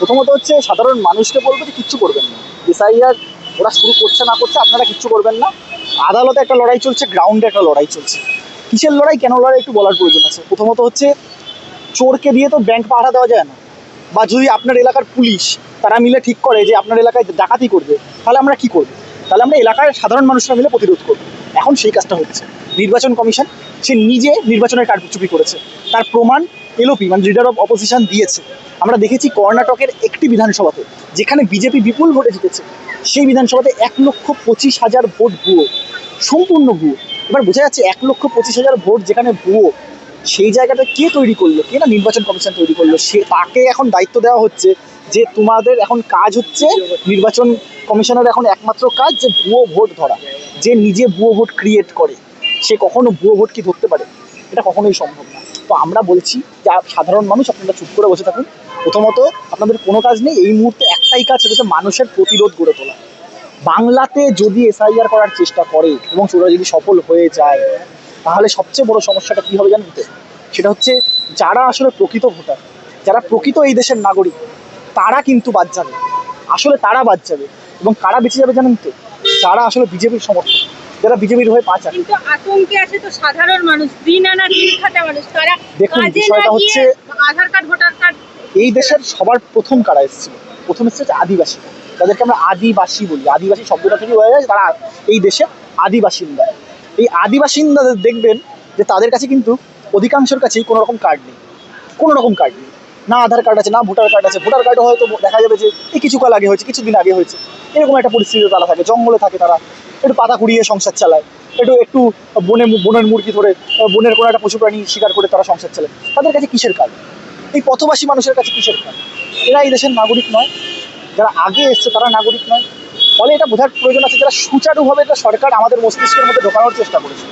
প্রথমত হচ্ছে সাধারণ মানুষকে বলব যে কিচ্ছু করবেন না। এসআইআর ওরা শুরু করছে না করছে, আপনারা কিচ্ছু করবেন না। আদালতে একটা লড়াই চলছে গ্রাউন্ডে একটা লড়াই চলছে। কিসের লড়াই, কেন লড়াই একটু বলার প্রয়োজন আছে। প্রথমত হচ্ছে চোরকে দিয়ে তো ব্যাংক পাহারা দেওয়া যায় না। বা যদি আপনার এলাকার পুলিশ, তারা মিলে ঠিক করে যে আপনার এলাকায় ডাকাতি করবে, তাহলে আমরা কি করব? তাহলে আমরা এলাকার সাধারণ মানুষরা মিলে প্রতিরোধ করব। এখন সেই কাজটা হচ্ছে। নির্বাচন কমিশন, সে নিজে নির্বাচনের কারচুপি করেছে। তার প্রমাণ এলওপি মানে লিডার অফ অপোজিশন দিয়েছে। আমরা দেখেছি কর্ণাটকের একটি বিধানসভাতে, যেখানে বিজেপি বিপুল ভোটে জিতেছে। সেই বিধানসভাতে এক লক্ষ পঁচিশ হাজার ভোট ভুয়ো, সম্পূর্ণ ভুয়ো। এবার বোঝা যাচ্ছে এক লক্ষ পঁচিশ হাজার ভোট যেখানে ভুয়ো, সেই জায়গাটা কে তৈরি করল? কে না নির্বাচন কমিশন তৈরি করল? সে, তাকে এখন দায়িত্ব দেওয়া হচ্ছে যে তোমাদের এখন কাজ হচ্ছে নির্বাচন কমিশনের এখন একমাত্র কাজ যে ভুয়ো ভোট ধরা, যে নিজে ভুয়ো ভোট ক্রিয়েট করে। সে কখনো ভুয়ো ভোট কি ধরতে পারে? এটা কখনোই সম্ভব না। তো আমরা বলছি, যে সাধারণ মানুষ, আপনারা চুপ করে বসে থাকুন। প্রথমত, আপনাদের কোনো কাজ নেই, এই মুহূর্তে একটাই কাজ সেটা হচ্ছে মানুষের প্রতিরোধ গড়ে তোলা। বাংলাতে যদি এসআইআর করার চেষ্টা করে এবং সেটা যদি সফল হয়ে যায়, তাহলে সবচেয়ে বড় সমস্যাটা কী হবে জানেন তো? সেটা হচ্ছে, যারা আসলে প্রকৃত ভোটার, যারা প্রকৃত এই দেশের নাগরিক, তারা কিন্তু বাদ যাবে। আসলে তারা বাদ যাবে। এবং কারা বেঁচে যাবে জানেন তো? যারা আসলে বিজেপির সমর্থক যারা বিজেপির হয়ে পাঁচ আছে কিন্তু আতঙ্কে আছে তো সাধারণ মানুষ দিন আনা দিন খাটা মানুষ। তারা দেখুন, বিষয়টা হচ্ছে- আধার কার্ড ভোটার কার্ড এই দেশের সবার প্রথম কারা এসেছিল? প্রথম এসেছে আদিবাসী যাদেরকে আমরা আদিবাসী বলি। আদিবাসী শব্দটা থেকে বোঝা যায় তারা এই দেশের আদিবাসিন্দা এই আদিবাসিন্দাদের দেখবেন যে তাদের কাছে কিন্তু অধিকাংশের কাছেই কোনো রকম কার্ড নেই। কোনো রকম কার্ড নেই। না আধার কার্ড আছে না ভোটার কার্ড আছে। ভোটার কার্ডও হয়তো দেখা যাবে যে এই কিছুকাল আগে হয়েছে কিছুদিন আগে হয়েছে। এরকম একটা পরিস্থিতিতে তারা থাকে জঙ্গলে থাকে তারা। একটু পাতা কুড়িয়ে সংসার চালায়। একটু একটু বনে, বনের মুরগি ধরে, বনের কোনো একটা পশু প্রাণী শিকার করে তারা সংসার চালায়। তাদের কাছে কিসের কার্ড এই পথবাসী মানুষের কাছে কিসের কাজ? এরা এই দেশের নাগরিক নয়। যারা আগে এসছে তারা নাগরিক নয়। ফলে এটা বোঝার প্রয়োজন আছে, যারা সুচারুভাবে এটা সরকার আমাদের মস্তিষ্কের মধ্যে ঢোকানোর চেষ্টা করেছে।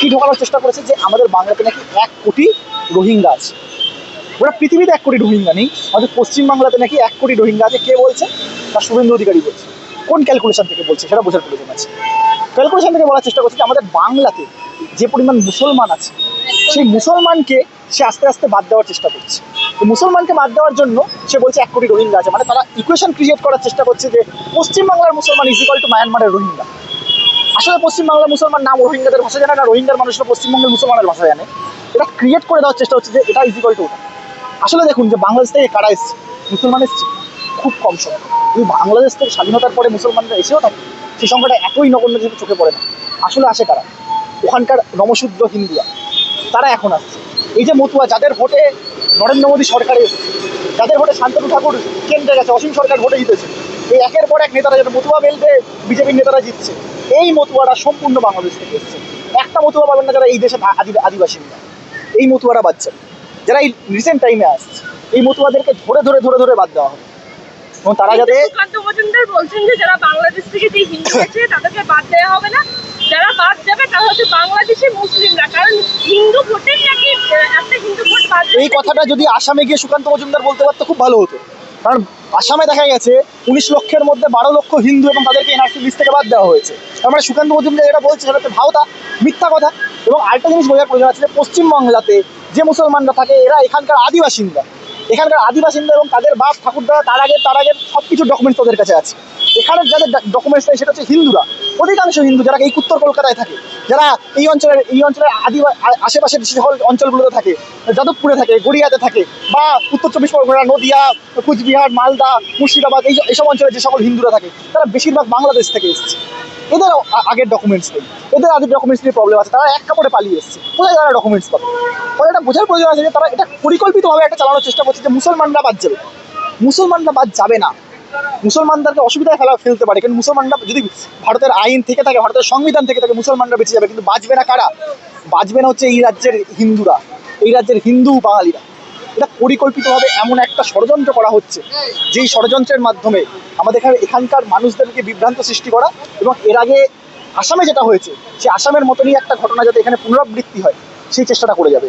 কি ঢোকানোর চেষ্টা করেছে? যে আমাদের বাংলাতে নাকি এক কোটি রোহিঙ্গা আছে। ওরা পৃথিবীতে এক কোটি রোহিঙ্গা নেই। আমাদের পশ্চিমবাংলাতে নাকি এক কোটি রোহিঙ্গা আছে। কে বলছে? তা শুভেন্দু অধিকারী বলছে। কোন ক্যালকুলেশন থেকে বলছে সেটা বোঝার প্রয়োজন আছে। ক্যালকুলেশন থেকে বলার চেষ্টা করছে যে আমাদের বাংলাতে যে পরিমাণ মুসলমান আছে, সেই মুসলমানকে সে আস্তে আস্তে বাদ দেওয়ার চেষ্টা করছে। মুসলমানকে বাদ দেওয়ার জন্য সে বলছে এক কোটি রোহিঙ্গা আছে। মানে তারা ইকুয়েশন ক্রিয়েট করার চেষ্টা করছে যে পশ্চিমবাংলার মুসলমান ইজিকাল টু মায়ানমারের রোহিঙ্গা আসলে পশ্চিমবাংলার মুসলমান নাম রোহিঙ্গাদের ভাষা জানে না, রোহিঙ্গার মানুষরা পশ্চিমবঙ্গের মুসলমানের ভাষা জানে। এটা ক্রিয়েট করে দেওয়ার চেষ্টা হচ্ছে যে এটা ইজিকাল টু ওটা। আসলে দেখুন যে বাংলাদেশ থেকে কারা এসছে? মুসলমান এসছে। খুব কম সংখ্যা যদি বাংলাদেশ থেকে স্বাধীনতার পরে মুসলমানরা এসেও থাকে সেই সংখ্যাটা এতই নগণ্য যেহেতু চোখে পড়ে না। আসলে আসে কারা ওখানকার নমশূদ্র হিন্দুরা তারা এখন আসছে এই যে মতুয়া, যাদের ভোটে নরেন্দ্র মোদী সরকারে এসেছে, যাদের ভোটে শান্তনু ঠাকুর কেন্দ্রে গেছে, অসীম সরকার ভোটে জিতেছে, এই একের পর এক নেতারা যেটা মতুয়া বেলতে বিজেপির নেতারা জিতছে, এই মতুয়ারা সম্পূর্ণ বাংলাদেশ থেকে এসছে। একটা মতুয়া পাবেন না যারা এই দেশের আদি আদিবাসিন্দা এই মতুয়ারা যাবে যারা এই রিসেন্ট টাইমে আসছে, এই মতুয়াদেরকে ধরে ধরে ধরে ধরে বাদ দেওয়া হবে। এবং তারা যাতে সুকান্ত মজুমদার বলছেন যে যারা বাংলাদেশ থেকে যে হিন্দু আছে তাদেরকে বাদ দেওয়া হবে না। যারা বাদ যাবে তারা হচ্ছে বাংলাদেশি মুসলিমরা। কারণ হিন্দু ভোটের নাকি একটা হিন্দু ভোট বাদ এই কথাটা যদি আসামে গিয়ে সুকান্ত মজুমদার বলতে পারতো খুব ভালো হতো। কারণ আসামে দেখা গেছে উনিশ লক্ষের মধ্যে বারো লক্ষ হিন্দু এবং তাদেরকে এনআরসি লিস্ট থেকে বাদ দেওয়া হয়েছে। তার মানে সুকান্ত মজুমদার যেটা বলছে সেটা হচ্ছে ভাওতা মিথ্যা কথা। এবং আরেকটা জিনিস বোঝার প্রয়োজন আছে যে পশ্চিমবাংলাতে যে মুসলমানরা থাকে এরা এখানকার আদিবাসিন্দা এখানকার আদিবাসীদের এবং তাদের বাপ ঠাকুরদা, তার আগে তার আগে সব কিছু ডকুমেন্টস তাদের কাছে আছে। এখানে যাদের ডকুমেন্টস নেই, সেটা হচ্ছে হিন্দুরা। অধিকাংশ হিন্দু যারা এই উত্তর কলকাতায় থাকে, যারা এই অঞ্চলের এই অঞ্চলের আদিবা আ- আশেপাশের যে সকল অঞ্চলগুলোতে থাকে, যাদবপুরে থাকে, গড়িয়াতে থাকে, বা উত্তর চব্বিশ পরগনা, নদিয়া, কুচবিহার, মালদা, মুর্শিদাবাদ, এই এইসব অঞ্চলে যে সকল হিন্দুরা থাকে, তারা বেশিরভাগ বাংলাদেশ থেকে এসেছে। এদের আগের ডকুমেন্টস নেই। এদের আগের ডকুমেন্টস নিয়ে প্রবলেম আছে। তারা এক কাপড়ে পালিয়ে এসেছে। কোথায় তারা ডকুমেন্টস পাবে? ফলে এটা বোঝার প্রয়োজন আছে যে তারা এটা পরিকল্পিতভাবে একটা চালানোর চেষ্টা করছে যে মুসলমানরা বাদ যাবে। মুসলমানরা বাদ যাবে না। মুসলমানদেরকে অসুবিধায় ফেলা ফেলতে পারে। কিন্তু মুসলমানরা যদি ভারতের আইন থেকে থাকে, ভারতের সংবিধান থেকে থাকে, মুসলমানরা বেঁচে যাবে। কিন্তু বাঁচবে না কারা? বাঁচবে না হচ্ছে এই রাজ্যের হিন্দুরা। এই রাজ্যের হিন্দু বাঙালিরা। এটা পরিকল্পিতভাবে এমন একটা ষড়যন্ত্র করা হচ্ছে, যেই ষড়যন্ত্রের মাধ্যমে আমাদের এখানে এখানকার মানুষদেরকে বিভ্রান্ত সৃষ্টি করা এবং এর আগে আসামে যেটা হয়েছে, সে আসামের মতনই একটা ঘটনা যাতে এখানে পুনরাবৃত্তি হয়, সেই চেষ্টাটা করে যাবে।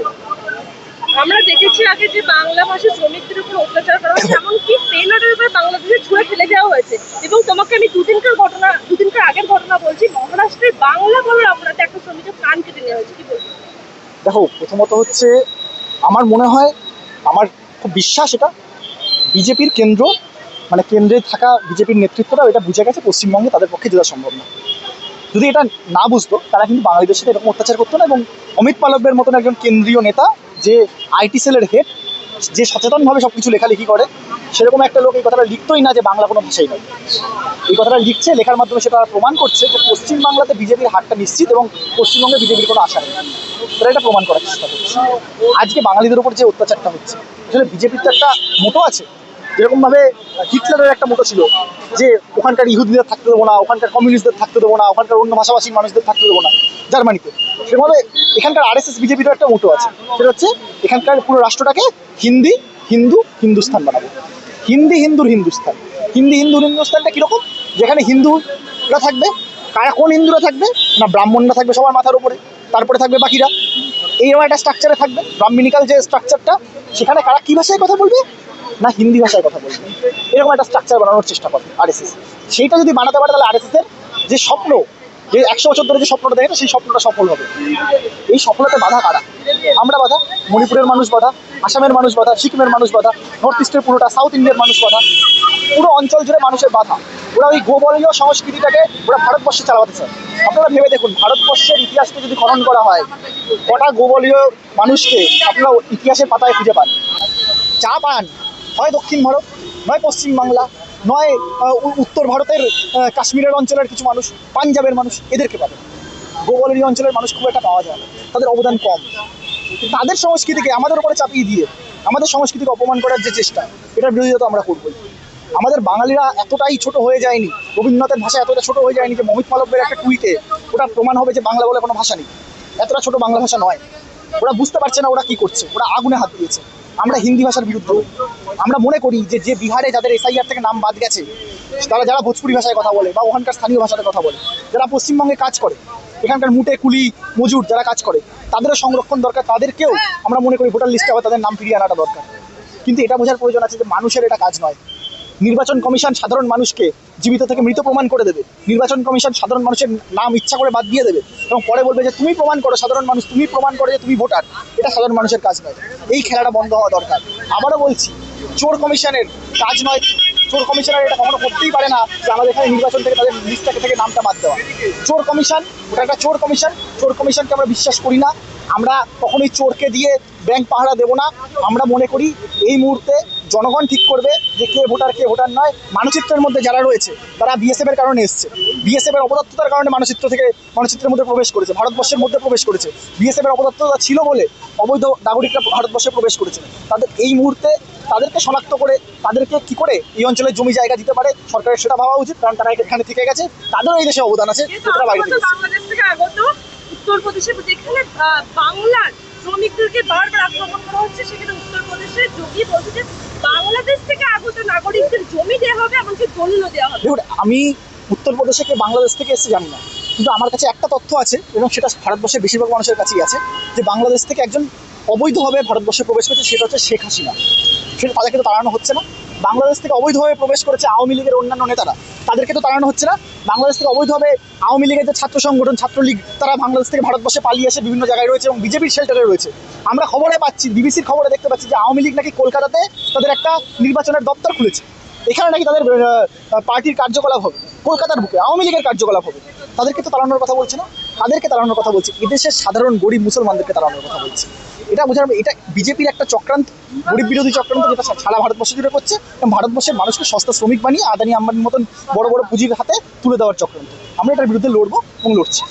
আমরা দেখেছি আগে যে বাংলা ভাষা শ্রমিকদের উপর অত্যাচার করা হয়েছে, এমনকি পেন অর্ডার উপর বাংলাদেশে ছুঁড়ে ফেলে দেওয়া হয়েছে। এবং তোমাকে আমি দুদিনকার ঘটনা, দুদিনকার আগের ঘটনা বলছি মহারাষ্ট্রের বাংলা বলার অপরাধে একটা শ্রমিকের প্রাণ কেটে নেওয়া হয়েছে। কি বলব? দেখো, প্রথমত হচ্ছে আমার মনে হয়, আমার খুব বিশ্বাস এটা, বিজেপির কেন্দ্র মানে কেন্দ্রে থাকা বিজেপির নেতৃত্বটা এটা বুঝে গেছে, পশ্চিমবঙ্গে তাদের পক্ষে জেতা সম্ভব না। যদি এটা না বুঝতো, তারা কিন্তু বাঙালিদের সাথে এরকম অত্যাচার করতো না, এবং অমিত মালব্যের মতন একজন কেন্দ্রীয় নেতা যে আইটি সেলের হেড যে সচেতনভাবে সব কিছু লেখালেখি করে, সেরকম একটা লোক এই কথাটা লিখতোই না যে বাংলা কোনো ভাষাই নয়। এই কথাটা লিখছে, লেখার মাধ্যমে সেটা প্রমাণ করছে যে পশ্চিমবাংলাতে বিজেপির হারটা নিশ্চিত এবং পশ্চিমবঙ্গে বিজেপির কোনো আশা নেই। তারা এটা প্রমাণ করার চেষ্টা করছে। আজকে বাঙালিদের উপর যে অত্যাচারটা হচ্ছে, আসলে বিজেপির তো একটা মোটো আছে। যেরকমভাবে হিটলারের একটা মোটো ছিল যে ওখানকার ইহুদিদের থাকতে দেবো না, ওখানকার কমিউনিস্টদের থাকতে দেবো না, ওখানকার অন্য ভাষাভাষীর মানুষদের থাকতে দেবো না, জার্মানিতে। সেভাবে এখানকার আর এস এস বিজেপিরও একটা মোটো আছে। সেটা হচ্ছে এখানকার পুরো রাষ্ট্রটাকে হিন্দি, হিন্দু হিন্দুস্তান বানাবো। হিন্দি, হিন্দুর হিন্দুস্তান হিন্দি, হিন্দুর হিন্দুস্তানটা কীরকম? যেখানে হিন্দুরা থাকবে কারা কোন হিন্দুরা থাকবে, না ব্রাহ্মণরা থাকবে সবার মাথার উপরে, তারপরে থাকবে বাকিরা। এইরকম একটা স্ট্রাকচারে থাকবে। ব্রাহ্মণিকাল যে স্ট্রাকচারটা সেখানে কারা কী ভাষায় কথা বলবে? না হিন্দি ভাষায় কথা বলবে। এরকম একটা স্ট্রাকচার বানানোর চেষ্টা করে আরএসএস সেইটা যদি বানাতে পারে তাহলে আরএসএস এর যে স্বপ্ন, যে একশো বছর ধরে যে স্বপ্নটা দেখে সেই স্বপ্নটা সফল হবে। এই সফলতা বাধা কারা? আমরা বাধা? মণিপুরের মানুষ বাধা, আসামের মানুষ বাধা, সিকিমের মানুষ বাধা নর্থ ইস্টের পুরোটা সাউথ ইন্ডিয়ার মানুষ বাধা। পুরো অঞ্চল জুড়ে মানুষের বাধা। ওরা ওই গোবলীয় সংস্কৃতিটাকে ওরা ভারতবর্ষে চালাতে চায়। আপনারা ভেবে দেখুন, ভারতবর্ষের ইতিহাসকে যদি খনন করা হয়, কটা গোবলীয় মানুষকে আপনারা ইতিহাসের পাতায় খুঁজে পান। চা পান হয় দক্ষিণ ভারত, নয় পশ্চিম বাংলা, নয় উত্তর ভারতের কাশ্মীরের অঞ্চলের কিছু মানুষ, পাঞ্জাবের মানুষ এদেরকে পাবেন গোবলের অঞ্চলের মানুষ খুব একটা পাওয়া যায় না। তাদের অবদান কম। তাদের সংস্কৃতিকে আমাদের উপরে চাপিয়ে দিয়ে, আমাদের সংস্কৃতিকে অপমান করার যে চেষ্টা, এটার বিরোধিতা তো আমরা করবোই। আমাদের বাঙালিরা এতটাই ছোট হয়ে যায়নি, রবীন্দ্রনাথের ভাষা এতটা ছোট হয়ে যায়নি যে মোহিত মালব্যের একটা টুইটে ওটা প্রমাণ হবে যে বাংলা বলে কোনো ভাষা নেই। এতটা ছোট বাংলা ভাষা নয়। ওরা বুঝতে পারছে না ওরা কি করছে। ওরা আগুনে হাত দিয়েছে। আমরা হিন্দি ভাষার বিরুদ্ধে। আমরা মনে করি যে যে বিহারে যাদের এসআইআর থেকে নাম বাদ গেছে, তারা যারা ভোজপুরি ভাষায় কথা বলে বা ওখানকার স্থানীয় ভাষাতে কথা বলে, যারা পশ্চিমবঙ্গে কাজ করে, এখানকার মুটে, কুলি, মজুর যারা কাজ করে, তাদেরও সংরক্ষণ দরকার, তাদেরকেও আমরা মনে করি ভোটার লিস্টে আবার তাদের নাম ফিরিয়ে আনাটা দরকার। কিন্তু এটা বোঝার প্রয়োজন আছে যে, মানুষের এটা কাজ নয়। নির্বাচন কমিশন সাধারণ মানুষকে জীবিত থেকে মৃত প্রমাণ করে দেবে। নির্বাচন কমিশন সাধারণ মানুষের নাম ইচ্ছা করে বাদ দিয়ে দেবে এবং পরে বলবে যে, তুমি প্রমাণ করো, সাধারণ মানুষ, তুমি প্রমাণ করো যে তুমি ভোটার। এটা সাধারণ মানুষের কাজ নয়। এই খেলাটা বন্ধ হওয়া দরকার। আবারও বলছি, চোর কমিশনের কাজ নয়। চোর কমিশনার এটা কখনো করতেই পারে না যে আমাদের এখানে নির্বাচন থেকে তাদের লিস্ট থেকে নামটা বাদ দেওয়া। চোর কমিশন, ওটা একটা চোর কমিশন। চোর কমিশনকে আমরা বিশ্বাস করি না। আমরা কখনোই চোরকে দিয়ে ব্যাংক পাহারা দেবো না। আমরা মনে করি এই মুহূর্তে জনগণ ঠিক করবে যে কে ভোটার কে ভোটার নয়। মানচিত্রের মধ্যে যারা রয়েছে, তারা বিএসএফ এর কারণে এসছে। বিএসএফ এর অপদত্ততার কারণে মানচিত্র থেকে, মানচিত্রের মধ্যে প্রবেশ করেছে। ভারতবর্ষের মধ্যে প্রবেশ করেছে। বিএসএফ এর অপদত্ততা ছিল বলে অবৈধ নাগরিকরা ভারতবর্ষে প্রবেশ করেছে। তাদের এই মুহূর্তে তাদেরকে শনাক্ত করে, তাদেরকে কি করে এই অঞ্চলের জমি জায়গা দিতে পারে, সরকারের সেটা ভাবা উচিত, কারণ তারা এখানে থেকে গেছে। তাদেরও এই দেশে অবদান আছে, তারা বাইরে থেকে উত্তরপ্রদেশে যেখানে বাংলার শ্রমিকদেরকে বারবার আক্রমণ করা হচ্ছে। সেখানে উত্তরপ্রদেশে যোগী বলছে যে বাংলাদেশ থেকে আগত নাগরিকদের জমি দেওয়া হবে, এমনকি দলিলও দেওয়া হবে। দেখুন, আমি উত্তরপ্রদেশে কে বাংলাদেশ থেকে এসে জানি না। কিন্তু আমার কাছে একটা তথ্য আছে এবং সেটা ভারতবর্ষের বেশিরভাগ মানুষের কাছেই আছে, যে বাংলাদেশ থেকে একজন অবৈধভাবে ভারতবর্ষে প্রবেশ করেছে, সেটা হচ্ছে শেখ হাসিনা। সেটা তাদেরকে তো তাড়ানো হচ্ছে না। বাংলাদেশ থেকে অবৈধভাবে প্রবেশ করেছে আওয়ামী লীগের অন্যান্য নেতারা। তাদেরকে তো তাড়ানো হচ্ছে না। বাংলাদেশ থেকে অবৈধভাবে আওয়ামী লীগের যে ছাত্র সংগঠন, ছাত্রলীগ, তারা বাংলাদেশ থেকে ভারতবর্ষে পালিয়ে এসে বিভিন্ন জায়গায় রয়েছে এবং বিজেপির শেল্টারে রয়েছে। আমরা খবরে পাচ্ছি, বিবিসির খবরে দেখতে পাচ্ছি যে আওয়ামী লীগ নাকি কলকাতাতে তাদের একটা নির্বাচনের দপ্তর খুলেছে। এখানে নাকি তাদের পার্টির কার্যকলাপ হবে। কলকাতার বুকে আওয়ামী লীগের কার্যকলাপ হবে। তাদেরকে তো তাড়ানোর কথা বলছে না? তাদেরকে তাড়ানোর কথা বলছে। এদেশের সাধারণ গরিব মুসলমানদেরকে তাড়ানোর কথা বলছে। এটা বোঝার এটা বিজেপির একটা চক্রান্ত, গরিব বিরোধী চক্রান্ত যেটা সারা ভারতবর্ষ জুড়ে করছে এবং ভারতবর্ষের মানুষকে সস্তা শ্রমিক বানিয়ে আদানি আম্বানির মতন বড় বড় পুঁজির হাতে তুলে দেওয়ার চক্রান্ত। আমরা এটার বিরুদ্ধে লড়বো এবং লড়ছি।